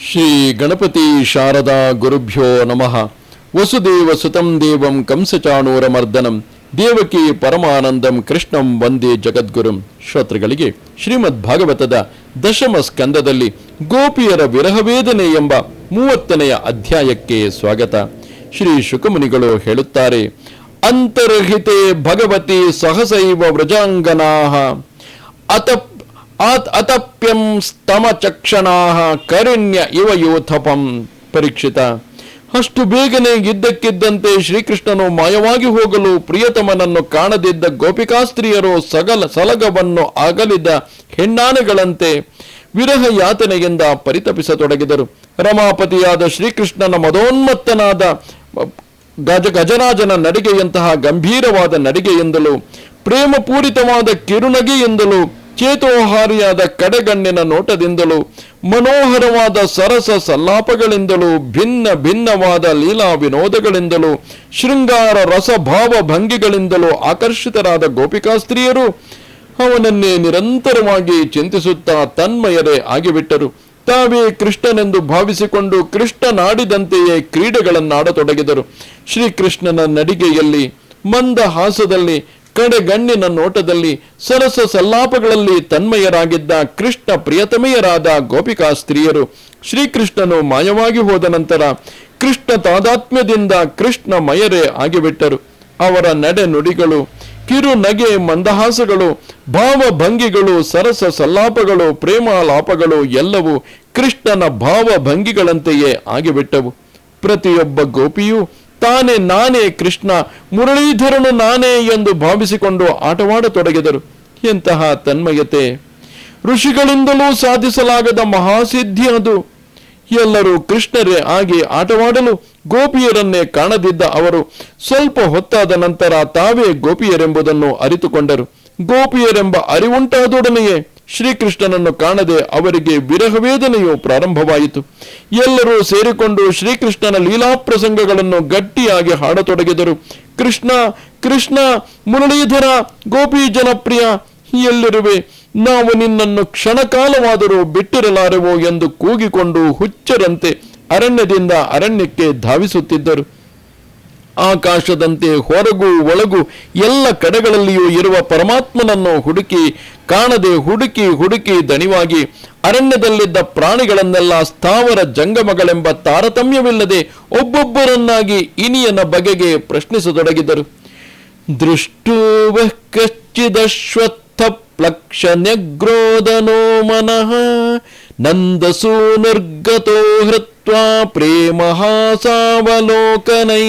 ಶ್ರೀ ಗಣಪತಿ ಶಾರದಾ ಗುರುಭ್ಯೋ ನಮಃ. ವಸುದೇವ ಸುತಂ ದೇವಂ ಕಂಸಚಾಣೂರ ಮರ್ದನಂ ದೇವಕಿ ಪರಮಾನಂದಂ ಕೃಷ್ಣಂ ವಂದೇ ಜಗದ್ಗುರುಂ. ಶ್ರೋತೃಗಳಿಗೆ ಶ್ರೀಮದ್ ಭಾಗವತದ ದಶಮ ಸ್ಕಂದದಲ್ಲಿ ಗೋಪಿಯರ ವಿರಹವೇದನೆ ಎಂಬ ಮೂವತ್ತನೆಯ ಅಧ್ಯಾಯಕ್ಕೆ ಸ್ವಾಗತ. ಶ್ರೀ ಶುಕಮುನಿಗಳು ಹೇಳುತ್ತಾರೆ, ಅಂತರ್ಹಿತೆ ಭಗವತಿ ಸಹಸೈವ ವ್ರಜಾಂಗನಾಹ. ಅತಪ್ ಆತ್ ಅತಪ್ಯಂ ಸ್ತಮ ಚಕ್ಷಣಾಹ ಕರಿಣ್ಯ ಇವ ಯೋಥಪಂ ಪರೀಕ್ಷಿತ. ಅಷ್ಟು ಬೇಗನೆ ಇದ್ದಕ್ಕಿದ್ದಂತೆ ಶ್ರೀಕೃಷ್ಣನು ಮಾಯವಾಗಿ ಹೋಗಲು ಪ್ರಿಯತಮನನ್ನು ಕಾಣದಿದ್ದ ಗೋಪಿಕಾಸ್ತ್ರೀಯರು ಸಗಲ ಸಲಗವನ್ನು ಅಗಲಿದ ಹೆಣ್ಣಾನೆಗಳಂತೆ ವಿರಹ ಯಾತನೆಯಿಂದ ಪರಿತಪಿಸತೊಡಗಿದರು. ರಮಾಪತಿಯಾದ ಶ್ರೀಕೃಷ್ಣನ ಮದೋನ್ಮತ್ತನಾದ ಗಜ ಗಜರಾಜನ ನಡಿಗೆಯಂತಹ ಗಂಭೀರವಾದ ನಡಿಗೆಯಿಂದಲೂ, ಪ್ರೇಮಪೂರಿತವಾದ ಕಿರುನಗೆಯಿಂದಲೂ ಚೇತೋಹಾರಿಯಾದ ಕಡೆಗಣ್ಣಿನ ನೋಟದಿಂದಲೂ, ಮನೋಹರವಾದ ಸರಸ ಸಲ್ಲಾಪಗಳಿಂದಲೂ, ಭಿನ್ನ ಭಿನ್ನವಾದ ಲೀಲಾ ವಿನೋದಗಳಿಂದಲೂ ಶೃಂಗಾರ ರಸಭಾವ ಭಂಗಿಗಳಿಂದಲೂ ಆಕರ್ಷಿತರಾದ ಗೋಪಿಕಾ ಸ್ತ್ರೀಯರು ಅವನನ್ನೇ ನಿರಂತರವಾಗಿ ಚಿಂತಿಸುತ್ತಾ ತನ್ಮಯರೇ ಆಗಿಬಿಟ್ಟರು. ತಾವೇ ಕೃಷ್ಣನೆಂದು ಭಾವಿಸಿಕೊಂಡು ಕೃಷ್ಣನಾಡಿದಂತೆಯೇ ಕ್ರೀಡೆಗಳನ್ನಾಡತೊಡಗಿದರು. ಶ್ರೀಕೃಷ್ಣನ ನಡಿಗೆಯಲ್ಲಿ ಮಂದ ಹಾಸದಲ್ಲಿ ಕಡೆಗಣ್ಣಿನ ನೋಟದಲ್ಲಿ ಸರಸ ಸಲ್ಲಾಪಗಳಲ್ಲಿ ತನ್ಮಯರಾಗಿದ್ದ ಕೃಷ್ಣ ಪ್ರಿಯತಮೆಯರಾದ ಗೋಪಿಕಾ ಸ್ತ್ರೀಯರು ಶ್ರೀಕೃಷ್ಣನು ಮಾಯವಾಗಿ ಹೋದ ನಂತರ ಕೃಷ್ಣ ತಾದಾತ್ಮ್ಯದಿಂದ ಕೃಷ್ಣ ಮಯರೇ ಆಗಿಬಿಟ್ಟರು. ಅವರ ನಡೆ ನುಡಿಗಳು, ಕಿರು ನಗೆ ಮಂದಹಾಸಗಳು ಭಾವಭಂಗಿಗಳು ಸರಸ ಸಲ್ಲಾಪಗಳು ಪ್ರೇಮಾಲಾಪಗಳು ಎಲ್ಲವೂ ಕೃಷ್ಣನ ಭಾವಭಂಗಿಗಳಂತೆಯೇ ಆಗಿಬಿಟ್ಟವು. ಪ್ರತಿಯೊಬ್ಬ ಗೋಪಿಯೂ ತಾನೇ ನಾನೇ ಕೃಷ್ಣ, ಮುರಳೀಧರನು ನಾನೇ ಎಂದು ಭಾವಿಸಿಕೊಂಡು ಆಟವಾಡತೊಡಗಿದರು. ಎಂತಹ ತನ್ಮಯತೆ. ಋಷಿಗಳಿಂದಲೂ ಸಾಧಿಸಲಾಗದ ಮಹಾಸಿದ್ಧಿ ಅದು. ಎಲ್ಲರೂ ಕೃಷ್ಣರೇ ಆಗಿ ಆಟವಾಡಲು ಗೋಪಿಯರನ್ನೇ ಕಾಣದಿದ್ದ ಅವರು ಸ್ವಲ್ಪ ಹೊತ್ತಾದ ನಂತರ ತಾವೇ ಗೋಪಿಯರೆಂಬುದನ್ನು ಅರಿತುಕೊಂಡರು. ಗೋಪಿಯರೆಂಬ ಅರಿವುಂಟಾದೊಡನೆಯೇ ಶ್ರೀಕೃಷ್ಣನನ್ನು ಕಾಣದೆ ಅವರಿಗೆ ವಿರಹವೇದನೆಯು ಪ್ರಾರಂಭವಾಯಿತು. ಎಲ್ಲರೂ ಸೇರಿಕೊಂಡು ಶ್ರೀಕೃಷ್ಣನ ಲೀಲಾ ಪ್ರಸಂಗಗಳನ್ನು ಗಟ್ಟಿಯಾಗಿ ಹಾಡತೊಡಗಿದರು. ಕೃಷ್ಣ ಕೃಷ್ಣ, ಮುರಳೀಧರ, ಗೋಪಿ ಜನಪ್ರಿಯ, ಎಲ್ಲಿರುವೆ? ನಾವು ನಿನ್ನನ್ನು ಕ್ಷಣಕಾಲವಾದರೂ ಬಿಟ್ಟಿರಲಾರೆವೋ ಎಂದು ಕೂಗಿಕೊಂಡು ಹುಚ್ಚರಂತೆ ಅರಣ್ಯದಿಂದ ಅರಣ್ಯಕ್ಕೆ ಧಾವಿಸುತ್ತಿದ್ದರು. ಆಕಾಶದಂತೆ ಹೊರಗು ಒಳಗು ಎಲ್ಲ ಕಡೆಗಳಲ್ಲಿಯೂ ಇರುವ ಪರಮಾತ್ಮನನ್ನು ಹುಡುಕಿ, ಕಾಣದೆ ಹುಡುಕಿ ಹುಡುಕಿ ದಣಿವಾಗಿ ಅರಣ್ಯದಲ್ಲಿದ್ದ ಪ್ರಾಣಿಗಳನ್ನೆಲ್ಲ ಸ್ಥಾವರ ಜಂಗಮಗಳೆಂಬ ತಾರತಮ್ಯವಿಲ್ಲದೆ ಒಬ್ಬೊಬ್ಬರನ್ನಾಗಿ ಇನಿಯನ ಬಗೆಗೆ ಪ್ರಶ್ನಿಸತೊಡಗಿದರು. ದೃಷ್ಟೂವ ಪ್ಲಕ್ಷ ಪ್ಲಕ್ಷನ್ಯಗ್ರೋದನೋ ಮನಃ ನಂದಸೂನುರ್ಗತೋ ಹೃತ್ವಾ ಪ್ರೇಮಹಾಸಾವಲೋಕನೈ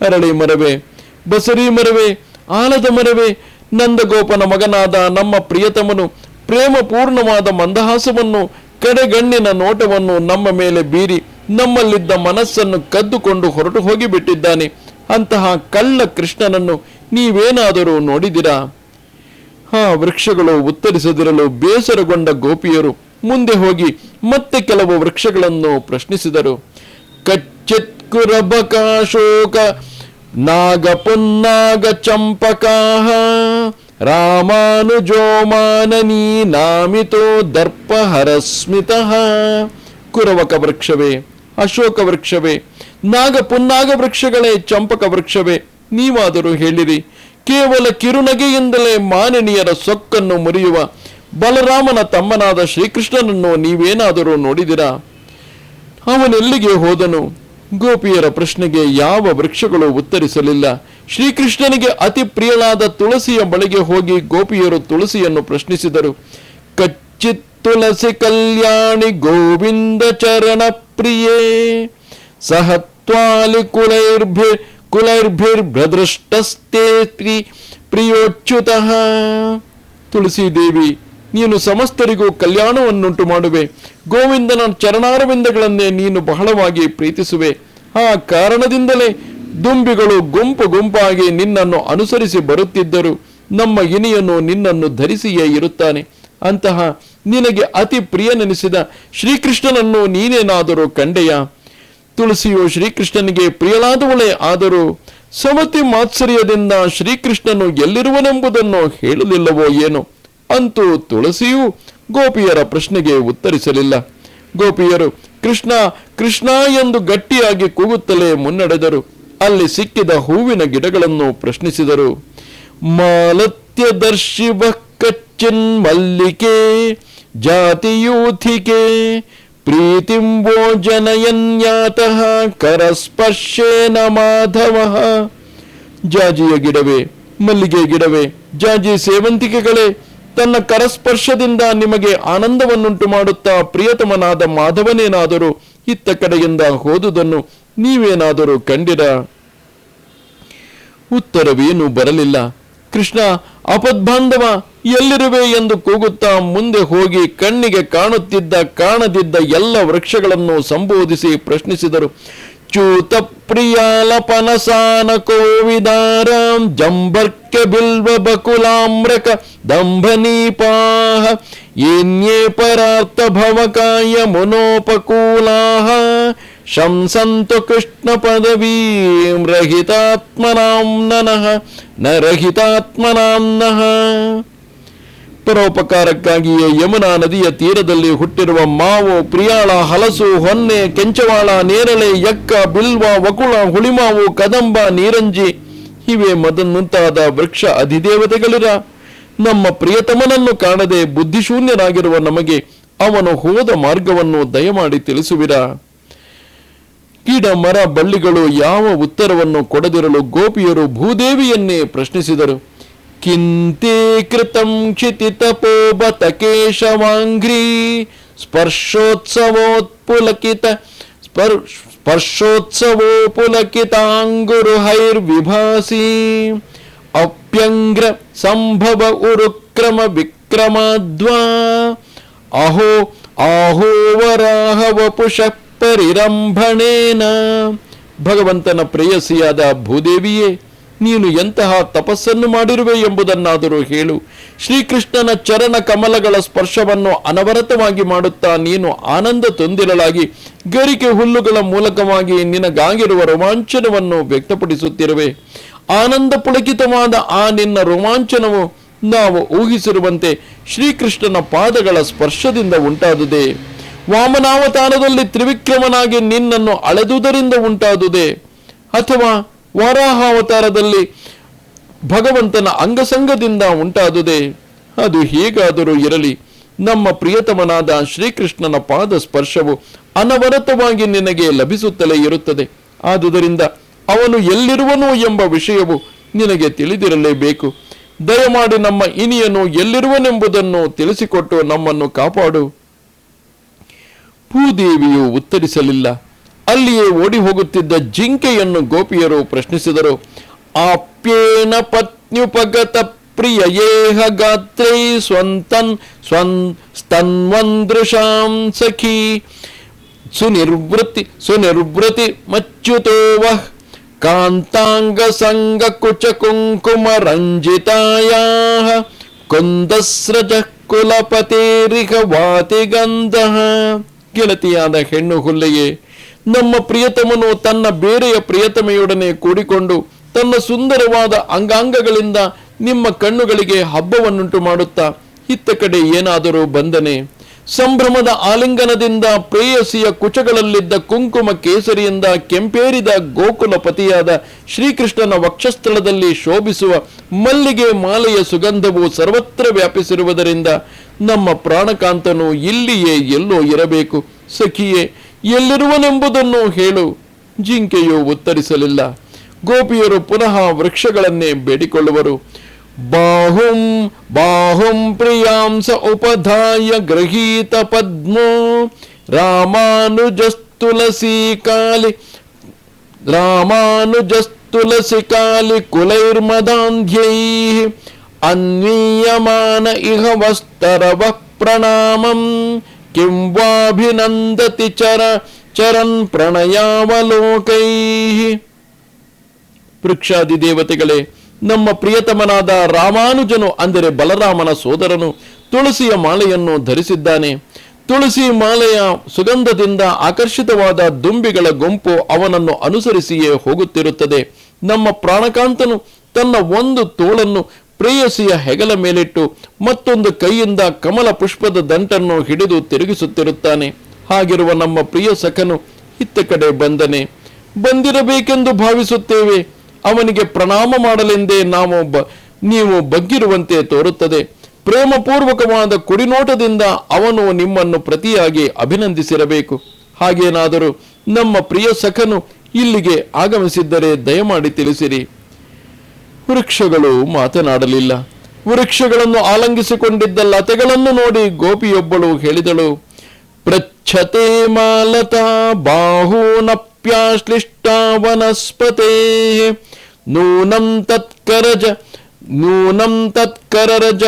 ಅರಳಿ ಮರವೆ ಬಸರಿ ಮರವೆ ಆಲದ ಮರವೆ ನಂದಗೋಪನ ಮಗನಾದ ನಮ್ಮ ಪ್ರಿಯತಮನು ಪ್ರೇಮಪೂರ್ಣವಾದ ಮಂದಹಾಸವನ್ನು ಕಡೆಗಣ್ಣಿನ ನೋಟವನ್ನು ನಮ್ಮ ಮೇಲೆ ಬೀರಿ ನಮ್ಮಲ್ಲಿದ್ದ ಮನಸ್ಸನ್ನು ಕದ್ದುಕೊಂಡು ಹೊರಟು ಹೋಗಿಬಿಟ್ಟಿದ್ದಾನೆ. ಅಂತಹ ಕಳ್ಳ ಕೃಷ್ಣನನ್ನು ನೀವೇನಾದರೂ ನೋಡಿದಿರಾ? ಆ ವೃಕ್ಷಗಳು ಉತ್ತರಿಸದಿರಲು ಬೇಸರಗೊಂಡ ಗೋಪಿಯರು ಮುಂದೆ ಹೋಗಿ ಮತ್ತೆ ಕೆಲವು ವೃಕ್ಷಗಳನ್ನು ಪ್ರಶ್ನಿಸಿದರು. ಕಚ್ಚಿತ್ ಕುರಬಕಾಶೋಕ ನಾಗ ಪುನ್ನಾಗ ಚಂಪಕಾಹ ರಾಮಾನುಜೋ ಮಾನನೀ ನಾಮಿತೋ ದರ್ಪ ಹರಸ್ಮಿತಃ ಕುರವಕ ವೃಕ್ಷವೇ, ಅಶೋಕ ವೃಕ್ಷವೇ ನಾಗ ಪುನ್ನಾಗ ವೃಕ್ಷಗಳೇ, ಚಂಪಕ ವೃಕ್ಷವೇ, ನೀವಾದರೂ ಹೇಳಿರಿ, ಕೇವಲ ಕಿರುನಗೆಯಿಂದಲೇ ಮಾನನೀಯರ ಸೊಕ್ಕನ್ನು ಮುರಿಯುವ ಬಲರಾಮನ ತಮ್ಮನಾದ ಶ್ರೀಕೃಷ್ಣನನ್ನು ನೀವೇನಾದರೂ ನೋಡಿದಿರಾ? ಅವನೆಲ್ಲಿಗೆ ಹೋದನು? ಗೋಪಿಯರ ಪ್ರಶ್ನೆಗೆ ಯಾವ ವೃಕ್ಷಗಳು ಉತ್ತರಿಸಲಿಲ್ಲ. ಶ್ರೀಕೃಷ್ಣನಿಗೆ ಅತಿ ಪ್ರಿಯಳಾದ ತುಳಸಿಯ ಬಳಿಗೆ ಹೋಗಿ ಗೋಪಿಯರು ತುಳಸಿಯನ್ನು ಪ್ರಶ್ನಿಸಿದರು. ಕಚ್ಚಿತ್ ತುಳಸಿ ಕಲ್ಯಾಣಿ ಗೋವಿಂದ ಚರಣ ಪ್ರಿಯೇ, ಸಹತ್ವಾಲಿ ಕುಲೈರ್ಭಿ ಕುಲೈರ್ಭಿರ್ಭ್ರದೃಷ್ಟಸ್ತೆ ಪ್ರಿ ಪ್ರಿಯೋಚ್ಯುತಃ. ತುಳಸಿ ದೇವಿ ನೀನು ಸಮಸ್ತರಿಗೂ ಕಲ್ಯಾಣವನ್ನುಂಟು ಮಾಡುವೆ. ಗೋವಿಂದನ ಚರಣಾರವಿಂದಗಳನ್ನೇ ನೀನು ಬಹಳವಾಗಿ ಪ್ರೀತಿಸುವೆ. ಆ ಕಾರಣದಿಂದಲೇ ದುಂಬಿಗಳು ಗುಂಪು ಗುಂಪಾಗಿ ನಿನ್ನನ್ನು ಅನುಸರಿಸಿ ಬರುತ್ತಿದ್ದರು. ನಮ್ಮ ಇನಿಯನ್ನು ನಿನ್ನನ್ನು ಧರಿಸಿಯೇ ಇರುತ್ತಾನೆ. ಅಂತಹ ನಿನಗೆ ಅತಿ ಪ್ರಿಯನೆನಿಸಿದ ಶ್ರೀಕೃಷ್ಣನನ್ನು ನೀನೇನಾದರೂ ಕಂಡೆಯ? ತುಳಸಿಯು ಶ್ರೀಕೃಷ್ಣನಿಗೆ, ಪ್ರಿಯಳಾದವಳೇ, ಆದರೂ ಸಮತಿ ಮಾತ್ಸರ್ಯದಿಂದ ಶ್ರೀಕೃಷ್ಣನು ಎಲ್ಲಿರುವನೆಂಬುದನ್ನು ಹೇಳಲಿಲ್ಲವೋ ಏನು? ಅಂತೂ ತುಳಸಿಯು ಗೋಪಿಯರ ಪ್ರಶ್ನೆಗೆ ಉತ್ತರಿಸಲಿಲ್ಲ. ಗೋಪಿಯರು, ಕೃಷ್ಣ ಕೃಷ್ಣ ಎಂದು ಗಟ್ಟಿಯಾಗಿ ಕೂಗುತ್ತಲೇ ಮುನ್ನಡೆದರು. ಅಲ್ಲಿ ಸಿಕ್ಕಿದ ಹೂವಿನ ಗಿಡಗಳನ್ನು ಪ್ರಶ್ನಿಸಿದರು. ಮಾಲತ್ಯದರ್ಶಿ ಕಚ್ಚಿನ್ ಮಲ್ಲಿಕೆ, ಜಾತಿಯೂಥಿಕೆ ಪ್ರೀತಿಂಬೋ ಜನಯನ್ಯಾತಃ ಕರಸ್ಪರ್ಶೇನ ಮಾಧವ. ಜಾಜಿಯ ಗಿಡವೇ, ಮಲ್ಲಿಗೆ ಗಿಡವೇ, ಜಾಜಿ ಸೇವಂತಿಗೆಗಳೇ ತನ್ನ ಕರಸ್ಪರ್ಶದಿಂದ ನಿಮಗೆ ಆನಂದವನ್ನುಂಟು ಮಾಡುತ್ತಾ ಪ್ರಿಯತಮನಾದ ಮಾಧವನೇನಾದರೂ ಇತ್ತ ಕಡೆಯಿಂದ ಹೋದುದನ್ನು ನೀವೇನಾದರೂ ಕಂಡಿರ? ಉತ್ತರವೇನು ಬರಲಿಲ್ಲ. ಕೃಷ್ಣ ಅಪದ್ಬಾಂಧವ ಎಲ್ಲಿರುವೆ ಎಂದು ಕೂಗುತ್ತಾ ಮುಂದೆ ಹೋಗಿ ಕಣ್ಣಿಗೆ ಕಾಣುತ್ತಿದ್ದ ಕಾಣದಿದ್ದ ಎಲ್ಲ ವೃಕ್ಷಗಳನ್ನು ಸಂಬೋಧಿಸಿ ಪ್ರಶ್ನಿಸಿದರು. అచ్యుత ప్రియాల పనసాన కోవిదారాం జంబర్క బిల్వ బకులామ్రక దంభనీపాహ ఏన్యే పరార్థ భవకాయ మునోపకూలాహ శంసంతు కృష్ణ పదవీం రహితాత్మనాం నన రహితాత్మనాం నః ಪರೋಪಕಾರಕ್ಕಾಗಿಯೇ ಯಮುನಾ ನದಿಯ ತೀರದಲ್ಲಿ ಹುಟ್ಟಿರುವ ಮಾವು, ಪ್ರಿಯಾಳ, ಹಲಸು, ಹೊನ್ನೆ, ಕೆಂಚವಾಳ, ನೇರಳೆ, ಯಕ್ಕ, ಬಿಲ್ವ, ವಕುಳ, ಹುಳಿಮಾವು, ಕದಂಬ, ನೀರಂಜಿ, ಇವೆ ಮದನ್ ಮುಂತಾದ ವೃಕ್ಷ ಅಧಿದೇವತೆಗಳಿರ? ನಮ್ಮ ಪ್ರಿಯತಮನನ್ನು ಕಾಣದೆ ಬುದ್ಧಿಶೂನ್ಯರಾಗಿರುವ ನಮಗೆ ಅವನು ಹೋದ ಮಾರ್ಗವನ್ನು ದಯಮಾಡಿ ತಿಳಿಸುವಿರ? ಗಿಡ ಮರ ಬಳ್ಳಿಗಳು ಯಾವ ಉತ್ತರವನ್ನು ಕೊಡದಿರಲು ಗೋಪಿಯರು ಭೂದೇವಿಯನ್ನೇ ಪ್ರಶ್ನಿಸಿದರು. ಕಿಂತೆ ಕೃತಂ ಕ್ಷಿತಿತಪೋಬತ ಕೇಶವಾಂಘ್ರಿ ಸ್ಪರ್ಶೋತ್ಸವೋತ್ಪುಲಕಿತ ಸ್ಪರ್ ಸ್ಪರ್ಶೋತ್ಸವೋ ಪುಲಕಿತಾಂಗುರು ಹೈರ್ವಿಭಾಸಿ ಅಪ್ಯಂಗ್ರ ಸಂಭವ ಉರುಕ್ರಮ ವಿಕ್ರಮಾದ್ವಾ ಅಹೋ ಆಹೋವರಾಹ ವಪುಷ ಪರಿರಂಭಣೇನ ಭಗವಂತನ ಪ್ರೇಯಸಿಯಾದ ಭೂದೇವಿಯೇ ನೀನು ಎಂತಹ ತಪಸ್ಸನ್ನು ಮಾಡಿರುವೆ ಎಂಬುದನ್ನಾದರೂ ಹೇಳು. ಶ್ರೀಕೃಷ್ಣನ ಚರಣ ಕಮಲಗಳ ಸ್ಪರ್ಶವನ್ನು ಅನವರತವಾಗಿ ಮಾಡುತ್ತಾ ನೀನು ಆನಂದ ತೊಂದಿರಲಾಗಿ ಗರಿಕೆ ಹುಲ್ಲುಗಳ ಮೂಲಕವಾಗಿ ನಿನಗಾಗಿರುವ ರೋಮಾಂಚನವನ್ನು ವ್ಯಕ್ತಪಡಿಸುತ್ತಿರುವೆ. ಆನಂದ ಪುಳಕಿತವಾದ ಆ ನಿನ್ನ ರೋಮಾಂಚನವು ನಾವು ಊಹಿಸಿರುವಂತೆ ಶ್ರೀಕೃಷ್ಣನ ಪಾದಗಳ ಸ್ಪರ್ಶದಿಂದ ಉಂಟಾದುದೆ. ವಾಮನಾವತಾರದಲ್ಲಿ ತ್ರಿವಿಕ್ರಮನಾಗಿ ನಿನ್ನನ್ನು ಅಳೆದುದರಿಂದ ಉಂಟಾದುದೇ. ಅಥವಾ ವಾರಾಹಾವತಾರದಲ್ಲಿ ಭಗವಂತನ ಅಂಗಸಂಗದಿಂದ ಉಂಟಾದುದೇ, ಅದು ಹೇಗಾದರೂ ಇರಲಿ. ನಮ್ಮ ಪ್ರಿಯತಮನಾದ ಶ್ರೀಕೃಷ್ಣನ ಪಾದ ಸ್ಪರ್ಶವು ಅನವರತವಾಗಿ ನಿನಗೆ ಲಭಿಸುತ್ತಲೇ ಇರುತ್ತದೆ. ಆದುದರಿಂದ ಅವನು ಎಲ್ಲಿರುವನು ಎಂಬ ವಿಷಯವು ನಿನಗೆ ತಿಳಿದಿರಲೇಬೇಕು. ದಯಮಾಡಿ ನಮ್ಮ ಇನಿಯನು ಎಲ್ಲಿರುವನೆಂಬುದನ್ನು ತಿಳಿಸಿಕೊಟ್ಟು ನಮ್ಮನ್ನು ಕಾಪಾಡು. ಭೂದೇವಿಯು ಉತ್ತರಿಸಲಿಲ್ಲ. ಅಲ್ಲಿಯೇ ಓಡಿ ಹೋಗುತ್ತಿದ್ದ ಜಿಂಕೆಯನ್ನು ಗೋಪಿಯರು ಪ್ರಶ್ನಿಸಿದರು, ಆಪ್ಯೇನ ಪತ್ನ್ಯುಪಗತ ಪ್ರಿಯಯೇಹ ಗಾತ್ರೈ ಸ್ವಂತನ್ ಸ್ವನ್ ಸ್ತನ್ವಂದೃಶಾಂ ಸಖಿ ಸುನಿರ್ವೃತಿ ಸುನಿರ್ವೃತಿ ಮಚ್ಯುತೋ ವಃ ಕಾಂತಾಂಗ ಸಂಗ ಕುಚ ಕುಂಕುಮ ರಂಜಿತಾಯಾಹ ಕುಂದಸ್ರಜ ಕುಲಪತೇರಿಹ ವಾತಿಗಂಧ. ಗೆಳತಿಯಾದ ಹೆಣ್ಣು ಹುಲ್ಲೆಯೇ ನಮ್ಮ ಪ್ರಿಯತಮನು ತನ್ನ ಬೇರೆಯ ಪ್ರಿಯತಮೆಯೊಡನೆ ಕೂಡಿಕೊಂಡು ತನ್ನ ಸುಂದರವಾದ ಅಂಗಾಂಗಗಳಿಂದ ನಿಮ್ಮ ಕಣ್ಣುಗಳಿಗೆ ಹಬ್ಬವನ್ನುಂಟು ಮಾಡುತ್ತಾ ಇತ್ತ ಕಡೆ ಏನಾದರೂ ಬಂದನೆ. ಸಂಭ್ರಮದ ಆಲಿಂಗನದಿಂದ ಪ್ರೇಯಸಿಯ ಕುಚಗಳಲ್ಲಿದ್ದ ಕುಂಕುಮ ಕೇಸರಿಯಿಂದ ಕೆಂಪೇರಿದ ಗೋಕುಲಪತಿಯಾದ ಶ್ರೀಕೃಷ್ಣನ ವಕ್ಷಸ್ಥಳದಲ್ಲಿ ಶೋಭಿಸುವ ಮಲ್ಲಿಗೆ ಮಾಲೆಯ ಸುಗಂಧವು ಸರ್ವತ್ರ ವ್ಯಾಪಿಸಿರುವುದರಿಂದ ನಮ್ಮ ಪ್ರಾಣಕಾಂತನು ಇಲ್ಲಿಯೇ ಎಲ್ಲೋ ಇರಬೇಕು. ಸಖಿಯೇ ಎಲ್ಲಿರುವನೆಂಬುದನ್ನು ಹೇಳು. ಜಿಂಕೆಯು ಉತ್ತರಿಸಲಿಲ್ಲ. ಗೋಪಿಯರು ಪುನಃ ವೃಕ್ಷಗಳನ್ನೇ ಬೇಡಿಕೊಳ್ಳುವರು. ಬಾಹುಂ ಬಾಹುಂ ಪ್ರಿಯಾಂಸ ಉಪಧಾಯ ಗೃಹೀತ ಪದ್ಮೋ, ರಾಮಾನುಜಸ್ತುಲಸಿ ಕಾಲಿ ರಾಮಾನುಜಸ್ತುಲಸಿ ಕಾಲಿ ಕುಲೈರ್ಮದಾಂಧ್ಯೈ, ಅನ್ವೀಯಮಾನ ಇಹ ವಸ್ತರವ ಪ್ರಣಾಮಂ. ಕಿಂ ವಾಭಿನಂದತಿ ಚರ ಚರನ್ ಪ್ರಣಯಾವಲೋಕೈ ವೃಕ್ಷಾದಿ ದೇವತೆಗಳೇ ನಮ್ಮ ಪ್ರಿಯತಮನಾದ ರಾಮಾನುಜನು ಅಂದರೆ ಬಲರಾಮನ ಸೋದರನು ತುಳಸಿಯ ಮಾಲೆಯನ್ನು ಧರಿಸಿದ್ದಾನೆ. ತುಳಸಿ ಮಾಲೆಯ ಸುಗಂಧದಿಂದ ಆಕರ್ಷಿತವಾದ ದುಂಬಿಗಳ ಗುಂಪು ಅವನನ್ನು ಅನುಸರಿಸಿಯೇ ಹೋಗುತ್ತಿರುತ್ತದೆ. ನಮ್ಮ ಪ್ರಾಣಕಾಂತನು ತನ್ನ ಒಂದು ತೋಳನ್ನು ಪ್ರೇಯಸಿಯ ಹೆಗಲ ಮೇಲಿಟ್ಟು ಮತ್ತೊಂದು ಕೈಯಿಂದ ಕಮಲ ಪುಷ್ಪದ ದಂಟನ್ನು ಹಿಡಿದು ತಿರುಗಿಸುತ್ತಿರುತ್ತಾನೆ. ಹಾಗಿರುವ ನಮ್ಮ ಪ್ರಿಯ ಸಖನು ಇತ್ತ ಕಡೆ ಬಂದನೆ. ಬಂದಿರಬೇಕೆಂದು ಭಾವಿಸುತ್ತೇವೆ. ಅವನಿಗೆ ಪ್ರಣಾಮ ಮಾಡಲೆಂದೇ ನಾವು ನೀವು ಬಗ್ಗಿರುವಂತೆ ತೋರುತ್ತದೆ. ಪ್ರೇಮಪೂರ್ವಕವಾದ ಕುಡಿನೋಟದಿಂದ ಅವನು ನಿಮ್ಮನ್ನು ಪ್ರತಿಯಾಗಿ ಅಭಿನಂದಿಸಿರಬೇಕು. ಹಾಗೇನಾದರೂ ನಮ್ಮ ಪ್ರಿಯ ಸಖನು ಇಲ್ಲಿಗೆ ಆಗಮಿಸಿದ್ದರೆ ದಯಮಾಡಿ ತಿಳಿಸಿರಿ. ವೃಕ್ಷಗಳು ಮಾತನಾಡಲಿಲ್ಲ. ವೃಕ್ಷಗಳನ್ನು ಆಲಂಗಿಸಿಕೊಂಡಿದ್ದ ಲತೆಗಳನ್ನು ನೋಡಿ ಗೋಪಿಯೊಬ್ಬಳು ಹೇಳಿದಳು ಪ್ರಚ್ಛತೆ ಮಾಲತಾ ಬಾಹೂನಪ್ಯಾಶ್ಲಿಷ್ಟ ವನಸ್ಪತೆ ನೂನಂ ತತ್ಕರಜ, ನೂನಂ ತತ್ಕರರಜ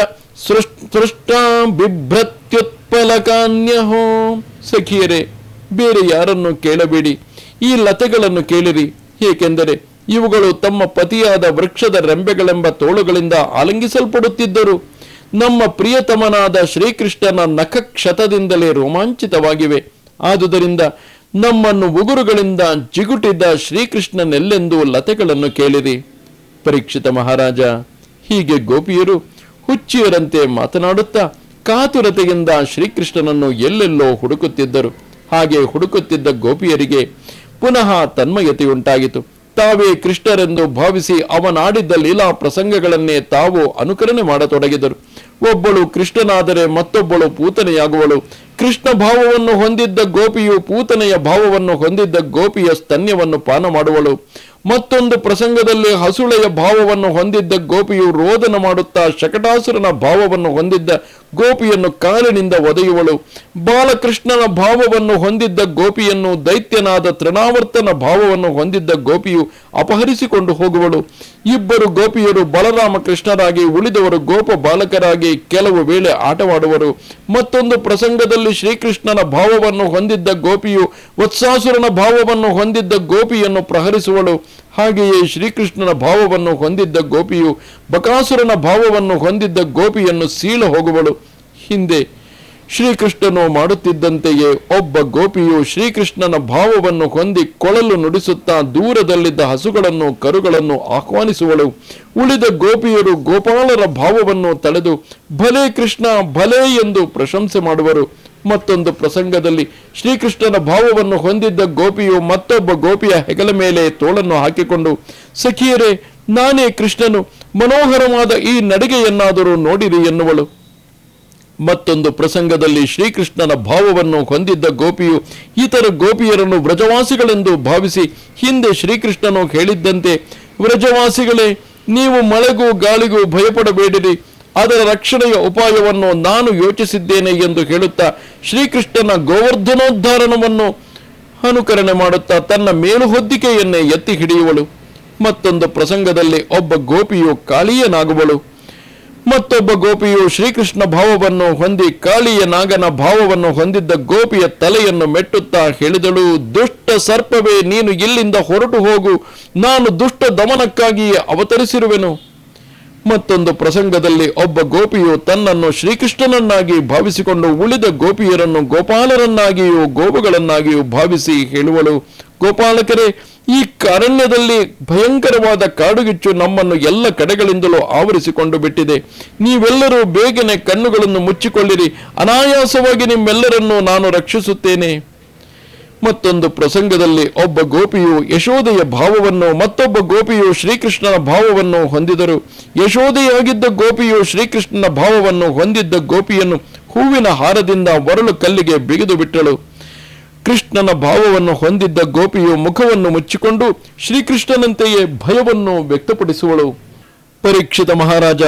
ಸೃಷ್ಟ ಬಿಭ್ರತ್ಯುತ್ಪಲಕಾನ್ಯಹೋ. ಸಖಿಯರೇ, ಬೇರೆ ಯಾರನ್ನು ಕೇಳಬೇಡಿ. ಈ ಲತೆಗಳನ್ನು ಕೇಳಿರಿ. ಏಕೆಂದರೆ ಇವುಗಳು ತಮ್ಮ ಪತಿಯಾದ ವೃಕ್ಷದ ರೆಂಬೆಗಳೆಂಬ ತೋಳುಗಳಿಂದ ಆಲಂಗಿಸಲ್ಪಡುತ್ತಿದ್ದರು ನಮ್ಮ ಪ್ರಿಯತಮನಾದ ಶ್ರೀಕೃಷ್ಣನ ನಖಕ್ಷತದಿಂದಲೇ ರೋಮಾಂಚಿತವಾಗಿವೆ. ಆದುದರಿಂದ ನಮ್ಮನ್ನು ಉಗುರುಗಳಿಂದ ಜಿಗುಟಿದ್ದ ಶ್ರೀಕೃಷ್ಣನೆಲ್ಲೆಂದು ಲತೆಗಳನ್ನು ಕೇಳಿರಿ. ಪರೀಕ್ಷಿತ ಮಹಾರಾಜ, ಹೀಗೆ ಗೋಪಿಯರು ಹುಚ್ಚಿಯರಂತೆ ಮಾತನಾಡುತ್ತಾ ಕಾತುರತೆಯಿಂದ ಶ್ರೀಕೃಷ್ಣನನ್ನು ಎಲ್ಲೆಲ್ಲೋ ಹುಡುಕುತ್ತಿದ್ದರು. ಹಾಗೆ ಹುಡುಕುತ್ತಿದ್ದ ಗೋಪಿಯರಿಗೆ ಪುನಃ ತನ್ಮಯತೆಯುಂಟಾಗಿತು ತಾವೇ ಕೃಷ್ಣರೆಂದು ಭಾವಿಸಿ ಅವನಾಡಿದ್ದ ಲೀಲಾ ಪ್ರಸಂಗಗಳನ್ನೇ ತಾವು ಅನುಕರಣೆ ಮಾಡತೊಡಗಿದರು. ಒಬ್ಬಳು ಕೃಷ್ಣನಾದರೆ ಮತ್ತೊಬ್ಬಳು ಪೂತನೆಯಾಗುವಳು. ಕೃಷ್ಣ ಭಾವವನ್ನು ಹೊಂದಿದ್ದ ಗೋಪಿಯು ಪೂತನೆಯ ಭಾವವನ್ನು ಹೊಂದಿದ್ದ ಗೋಪಿಯ ಸ್ತನ್ಯವನ್ನು ಪಾನ ಮಾಡುವಳು ಮತ್ತೊಂದು ಪ್ರಸಂಗದಲ್ಲಿ ಹಸುಳೆಯ ಭಾವವನ್ನು ಹೊಂದಿದ್ದ ಗೋಪಿಯು ರೋದನ ಮಾಡುತ್ತಾ ಶಕಟಾಸುರನ ಭಾವವನ್ನು ಹೊಂದಿದ್ದ ಗೋಪಿಯನ್ನು ಕಾಲಿನಿಂದ ಒದೆಯುವಳು. ಬಾಲಕೃಷ್ಣನ ಭಾವವನ್ನು ಹೊಂದಿದ್ದ ಗೋಪಿಯನ್ನು ದೈತ್ಯನಾದ ತೃಣಾವರ್ತನ ಭಾವವನ್ನು ಹೊಂದಿದ್ದ ಗೋಪಿಯು ಅಪಹರಿಸಿಕೊಂಡು ಹೋಗುವಳು. ಇಬ್ಬರು ಗೋಪಿಯರು ಬಲರಾಮ ಕೃಷ್ಣರಾಗಿ ಉಳಿದವರು ಗೋಪ ಬಾಲಕರಾಗಿ ಕೆಲವು ವೇಳೆ ಆಟವಾಡುವರು. ಮತ್ತೊಂದು ಪ್ರಸಂಗದಲ್ಲಿ ಶ್ರೀಕೃಷ್ಣನ ಭಾವವನ್ನು ಹೊಂದಿದ್ದ ಗೋಪಿಯು ವತ್ಸಾಸುರನ ಭಾವವನ್ನು ಹೊಂದಿದ್ದ ಗೋಪಿಯನ್ನು ಪ್ರಹರಿಸುವಳು. ಹಾಗೆಯೇ ಶ್ರೀಕೃಷ್ಣನ ಭಾವವನ್ನು ಹೊಂದಿದ್ದ ಗೋಪಿಯು ಬಕಾಸುರನ ಭಾವವನ್ನು ಹೊಂದಿದ್ದ ಗೋಪಿಯನ್ನು ಸೀಳ ಹೋಗುವಳು ಹಿಂದೆ ಶ್ರೀಕೃಷ್ಣನು ಮಾಡುತ್ತಿದ್ದಂತೆಯೇ ಒಬ್ಬ ಗೋಪಿಯು ಶ್ರೀಕೃಷ್ಣನ ಭಾವವನ್ನು ಹೊಂದಿ ಕೊಳಲು ನುಡಿಸುತ್ತಾ ದೂರದಲ್ಲಿದ್ದ ಹಸುಗಳನ್ನು, ಕರುಗಳನ್ನು ಆಹ್ವಾನಿಸುವಳು. ಉಳಿದ ಗೋಪಿಯರು ಗೋಪಾಲರ ಭಾವವನ್ನು ತಳೆದು, ಭಲೇ ಕೃಷ್ಣ, ಭಲೇ ಎಂದು ಪ್ರಶಂಸೆ ಮಾಡುವರು. ಮತ್ತೊಂದು ಪ್ರಸಂಗದಲ್ಲಿ, ಶ್ರೀಕೃಷ್ಣನ ಭಾವವನ್ನು ಹೊಂದಿದ್ದ ಗೋಪಿಯು ಮತ್ತೊಬ್ಬ ಗೋಪಿಯ ಹೆಗಲ ಮೇಲೆ ತೋಳನ್ನು ಹಾಕಿಕೊಂಡು, ಸಖಿಯರೇ, ನಾನೇ ಕೃಷ್ಣನು, ಮನೋಹರವಾದ ಈ ನಡಿಗೆಯನ್ನಾದರೂ ನೋಡಿರಿ ಎನ್ನುವಳು. ಮತ್ತೊಂದು ಪ್ರಸಂಗದಲ್ಲಿ ಶ್ರೀಕೃಷ್ಣನ ಭಾವವನ್ನು ಹೊಂದಿದ್ದ ಗೋಪಿಯು ಇತರ ಗೋಪಿಯರನ್ನು ವ್ರಜವಾಸಿಗಳೆಂದು ಭಾವಿಸಿ ಹಿಂದೆ ಶ್ರೀಕೃಷ್ಣನು ಹೇಳಿದ್ದಂತೆ, ವ್ರಜವಾಸಿಗಳೇ, ನೀವು ಮಳೆಗೂ ಗಾಳಿಗೂ ಭಯಪಡಬೇಡಿರಿ. ಅದರ ರಕ್ಷಣೆಯ ಉಪಾಯವನ್ನು ನಾನು ಯೋಚಿಸಿದ್ದೇನೆ ಎಂದು ಹೇಳುತ್ತಾ ಶ್ರೀಕೃಷ್ಣನ ಗೋವರ್ಧನೋದ್ಧಾರಣವನ್ನು ಅನುಕರಣೆ ಮಾಡುತ್ತಾ ತನ್ನ ಮೇಲು ಹೊದ್ದಿಕೆಯನ್ನೇ ಎತ್ತಿ ಹಿಡಿಯುವಳು. ಮತ್ತೊಂದು ಪ್ರಸಂಗದಲ್ಲಿ ಒಬ್ಬ ಗೋಪಿಯು ಕಾಳಿಯನಾಗುವಳು. ಮತ್ತೊಬ್ಬ ಗೋಪಿಯು ಶ್ರೀಕೃಷ್ಣ ಭಾವವನ್ನು ಹೊಂದಿ ಕಾಳಿಯ ನಾಗನ ಭಾವವನ್ನು ಹೊಂದಿದ್ದ ಗೋಪಿಯ ತಲೆಯನ್ನು ಮೆಟ್ಟುತ್ತಾ ಹೇಳಿದಳು, ದುಷ್ಟ ಸರ್ಪವೇ, ನೀನು ಇಲ್ಲಿಂದ ಹೊರಟು ಹೋಗು. ನಾನು ದುಷ್ಟ ದಮನಕ್ಕಾಗಿಯೇ ಅವತರಿಸಿರುವೆನು. ಮತ್ತೊಂದು ಪ್ರಸಂಗದಲ್ಲಿ ಒಬ್ಬ ಗೋಪಿಯು ತನ್ನನ್ನು ಶ್ರೀಕೃಷ್ಣನನ್ನಾಗಿ ಭಾವಿಸಿಕೊಂಡು ಉಳಿದ ಗೋಪಿಯರನ್ನು ಗೋಪಾಲರನ್ನಾಗಿಯೂ ಗೋಪುಗಳನ್ನಾಗಿಯೂ ಭಾವಿಸಿ ಹೇಳುವಳು, ಗೋಪಾಲಕರೇ ಈ ಅರಣ್ಯದಲ್ಲಿ ಭಯಂಕರವಾದ ಕಾಡುಗಿಚ್ಚು ನಮ್ಮನ್ನು ಎಲ್ಲ ಕಡೆಗಳಿಂದಲೂ ಆವರಿಸಿಕೊಂಡು ಬಿಟ್ಟಿದೆ. ನೀವೆಲ್ಲರೂ ಬೇಗನೆ ಕಣ್ಣುಗಳನ್ನು ಮುಚ್ಚಿಕೊಳ್ಳಿರಿ. ಅನಾಯಾಸವಾಗಿ ನಿಮ್ಮೆಲ್ಲರನ್ನೂ ನಾನು ರಕ್ಷಿಸುತ್ತೇನೆ. ಮತ್ತೊಂದು ಪ್ರಸಂಗದಲ್ಲಿ ಒಬ್ಬ ಗೋಪಿಯು ಯಶೋದೆಯ ಭಾವವನ್ನು, ಮತ್ತೊಬ್ಬ ಗೋಪಿಯು ಶ್ರೀಕೃಷ್ಣನ ಭಾವವನ್ನು ಹೊಂದಿದರು. ಯಶೋದೆಯಾಗಿದ್ದ ಗೋಪಿಯು ಶ್ರೀಕೃಷ್ಣನ ಭಾವವನ್ನು ಹೊಂದಿದ್ದ ಗೋಪಿಯನ್ನು ಹೂವಿನ ಹಾರದಿಂದ ಒರಳು ಕಲ್ಲಿಗೆ ಬಿಗಿದು ಬಿಟ್ಟಳು ಕೃಷ್ಣನ ಭಾವವನ್ನು ಹೊಂದಿದ್ದ ಗೋಪಿಯು ಮುಖವನ್ನು ಮುಚ್ಚಿಕೊಂಡು ಶ್ರೀಕೃಷ್ಣನಂತೆಯೇ ಭಯವನ್ನು ವ್ಯಕ್ತಪಡಿಸುವಳು. ಪರೀಕ್ಷಿತ ಮಹಾರಾಜ,